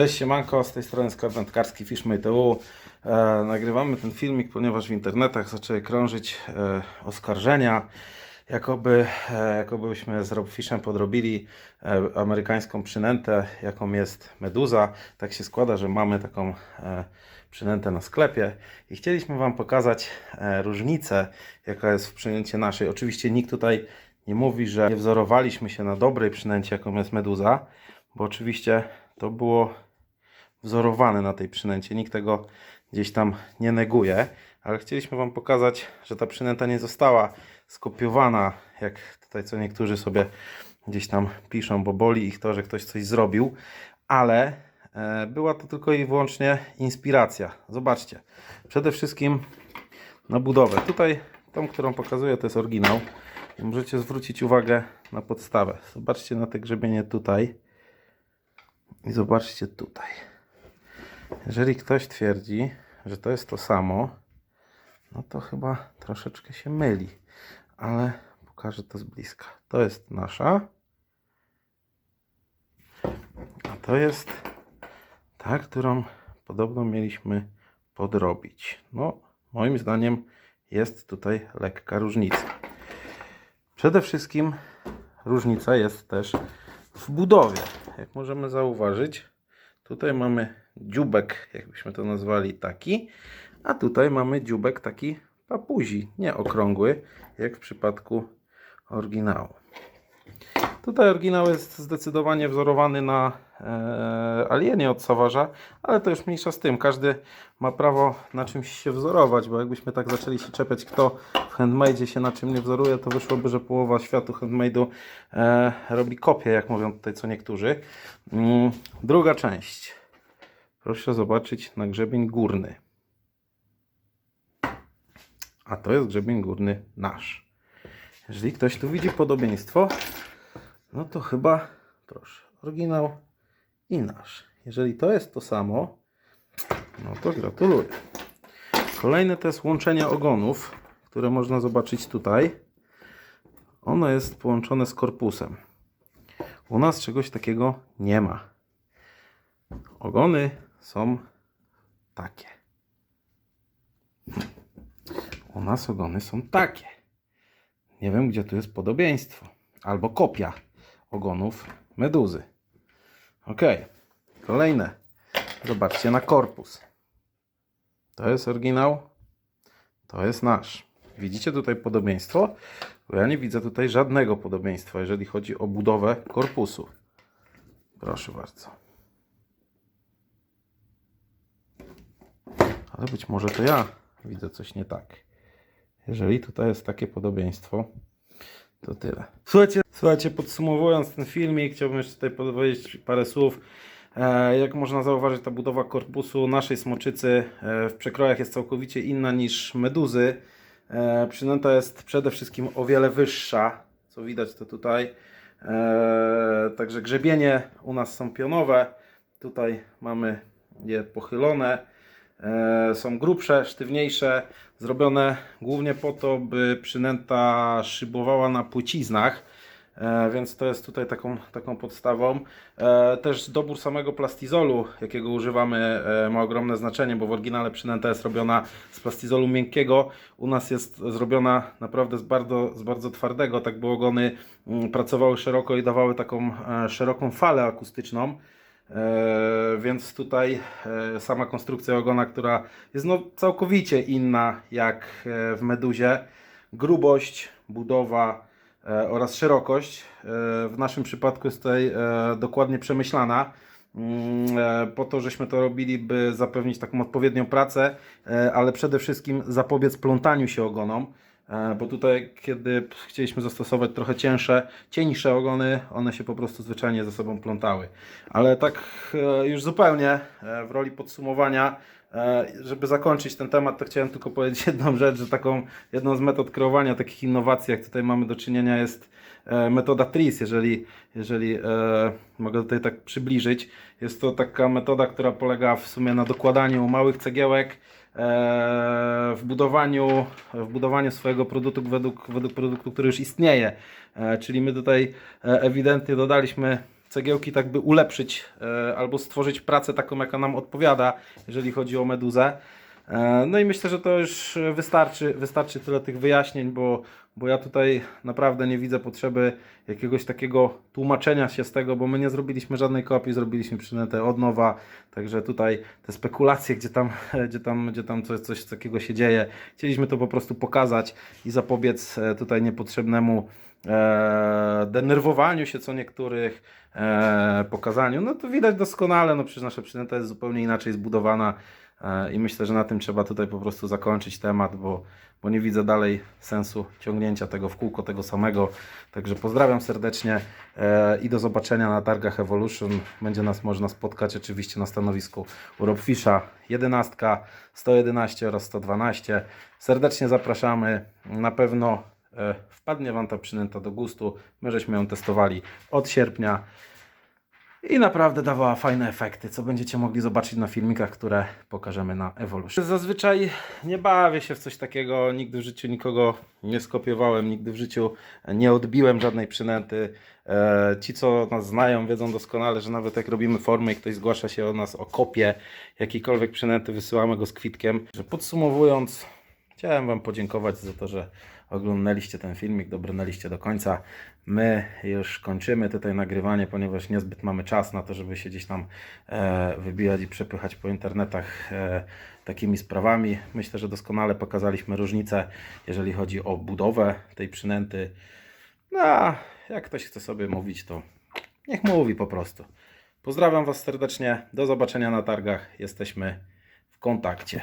Cześć siemanko, z tej strony sklep wędkarski Fishmate.eu e, Nagrywamy ten filmik, ponieważ w internetach zaczęły krążyć e, oskarżenia jakoby, e, jakobyśmy z Robfishem podrobili e, amerykańską przynętę, jaką jest meduza. Tak się składa, że mamy taką e, przynętę na sklepie i chcieliśmy Wam pokazać e, różnicę, jaka jest w przynęcie naszej. Oczywiście nikt tutaj nie mówi, że nie wzorowaliśmy się na dobrej przynęcie, jaką jest meduza, bo oczywiście to było wzorowane na tej przynęcie. Nikt tego gdzieś tam nie neguje, ale chcieliśmy Wam pokazać, że ta przynęta nie została skopiowana, jak tutaj co niektórzy sobie gdzieś tam piszą, bo boli ich to, że ktoś coś zrobił, ale e, była to tylko i wyłącznie inspiracja. Zobaczcie, przede wszystkim na budowę. Tutaj tą, którą pokazuję, to jest oryginał. Możecie zwrócić uwagę na podstawę. Zobaczcie na te grzebienie tutaj. I zobaczcie tutaj. Jeżeli ktoś twierdzi, że to jest to samo, no to chyba troszeczkę się myli. Ale pokażę to z bliska. To jest nasza. A to jest ta, którą podobno mieliśmy podrobić. No, moim zdaniem jest tutaj lekka różnica. Przede wszystkim różnica jest też w budowie. Jak możemy zauważyć, tutaj mamy dziubek, jakbyśmy to nazwali, taki, a tutaj mamy dziubek taki papuzi, nie okrągły, jak w przypadku oryginału. Tutaj oryginał jest zdecydowanie wzorowany na e, alienie od Savarza, ale to już mniejsza z tym. Każdy ma prawo na czymś się wzorować, bo jakbyśmy tak zaczęli się czepiać, kto w handmade się na czym nie wzoruje, to wyszłoby, że połowa światu handmade'u e, robi kopie, jak mówią tutaj co niektórzy. Mm, druga część. Proszę zobaczyć na grzebień górny. A to jest grzebień górny nasz. Jeżeli ktoś tu widzi podobieństwo, no to chyba, proszę, oryginał i nasz. Jeżeli to jest to samo, no to gratuluję. Kolejne to jest łączenie ogonów, które można zobaczyć tutaj. Ono jest połączone z korpusem. U nas czegoś takiego nie ma. Ogony są takie. U nas ogony są takie. Nie wiem, gdzie tu jest podobieństwo. Albo kopia ogonów meduzy. Ok. Kolejne. Zobaczcie na korpus. To jest oryginał. To jest nasz. Widzicie tutaj podobieństwo? Bo ja nie widzę tutaj żadnego podobieństwa, jeżeli chodzi o budowę korpusu. Proszę bardzo. Ale być może to ja widzę coś nie tak. Jeżeli tutaj jest takie podobieństwo, to tyle. Słuchajcie, słuchajcie, podsumowując ten filmik, chciałbym jeszcze tutaj powiedzieć parę słów. E, Jak można zauważyć, ta budowa korpusu naszej smoczycy e, w przekrojach jest całkowicie inna niż meduzy. E, Przynęta jest przede wszystkim o wiele wyższa, co widać to tutaj. Także grzebienie u nas są pionowe. Tutaj mamy je pochylone. E, Są grubsze, sztywniejsze, zrobione głównie po to, by przynęta szybowała na płyciznach. E, Więc to jest tutaj taką, taką podstawą. E, Też dobór samego plastizolu, jakiego używamy, ma ogromne znaczenie, bo w oryginale przynęta jest robiona z plastizolu miękkiego. U nas jest zrobiona naprawdę z bardzo, z bardzo twardego, tak by ogony mm, pracowały szeroko i dawały taką szeroką falę akustyczną. E, więc tutaj e, sama konstrukcja ogona, która jest no całkowicie inna jak e, w meduzie. Grubość, budowa oraz szerokość w naszym przypadku jest tutaj dokładnie przemyślana. Mm, Po to, żeśmy to robili, by zapewnić taką odpowiednią pracę, ale przede wszystkim zapobiec plątaniu się ogonom. E, Bo tutaj, kiedy chcieliśmy zastosować trochę cięższe, cieńsze ogony, one się po prostu zwyczajnie ze sobą plątały. Ale tak e, już zupełnie e, w roli podsumowania, żeby zakończyć ten temat, to chciałem tylko powiedzieć jedną rzecz, że taką jedną z metod kreowania takich innowacji, jak tutaj mamy do czynienia, jest metoda TRIS, jeżeli, jeżeli mogę tutaj tak przybliżyć. Jest to taka metoda, która polega w sumie na dokładaniu małych cegiełek w budowaniu, w budowaniu swojego produktu według, według produktu, który już istnieje. E, Czyli my tutaj e, ewidentnie dodaliśmy cegiełki tak by ulepszyć e, albo stworzyć pracę taką, jaka nam odpowiada, jeżeli chodzi o meduzę. E, No i myślę, że to już wystarczy, wystarczy tyle tych wyjaśnień, bo, bo ja tutaj naprawdę nie widzę potrzeby jakiegoś takiego tłumaczenia się z tego, bo my nie zrobiliśmy żadnej kopii, zrobiliśmy przynętę od nowa, także tutaj te spekulacje, gdzie tam, gdzie tam, gdzie tam coś, coś takiego się dzieje, chcieliśmy to po prostu pokazać i zapobiec e, tutaj niepotrzebnemu e, denerwowaniu się co niektórych, e, pokazaniu. No to widać doskonale, no przecież nasza przynęta jest zupełnie inaczej zbudowana i myślę, że na tym trzeba tutaj po prostu zakończyć temat, bo, bo nie widzę dalej sensu ciągnięcia tego w kółko, tego samego. Także pozdrawiam serdecznie e, i do zobaczenia na targach Evolution. Będzie nas można spotkać oczywiście na stanowisku u Robfisha 11, 111 oraz 112. Serdecznie zapraszamy. Na pewno e, wpadnie Wam ta przynęta do gustu. My żeśmy ją testowali od sierpnia i naprawdę dawała fajne efekty, co będziecie mogli zobaczyć na filmikach, które pokażemy na Evolution. Zazwyczaj nie bawię się w coś takiego, nigdy w życiu nikogo nie skopiowałem, nigdy w życiu nie odbiłem żadnej przynęty. E, Ci, co nas znają, wiedzą doskonale, że nawet jak robimy formy i ktoś zgłasza się o nas o kopię jakiejkolwiek przynęty, wysyłamy go z kwitkiem. Podsumowując, Chciałem Wam podziękować za to, że oglądaliście ten filmik, dobrnęliście do końca. My już kończymy tutaj nagrywanie, ponieważ niezbyt mamy czas na to, żeby się gdzieś tam e, wybijać i przepychać po internetach e, takimi sprawami. Myślę, że doskonale pokazaliśmy różnicę, jeżeli chodzi o budowę tej przynęty. No, a jak ktoś chce sobie mówić, to niech mówi po prostu. Pozdrawiam Was serdecznie, do zobaczenia na targach, jesteśmy w kontakcie.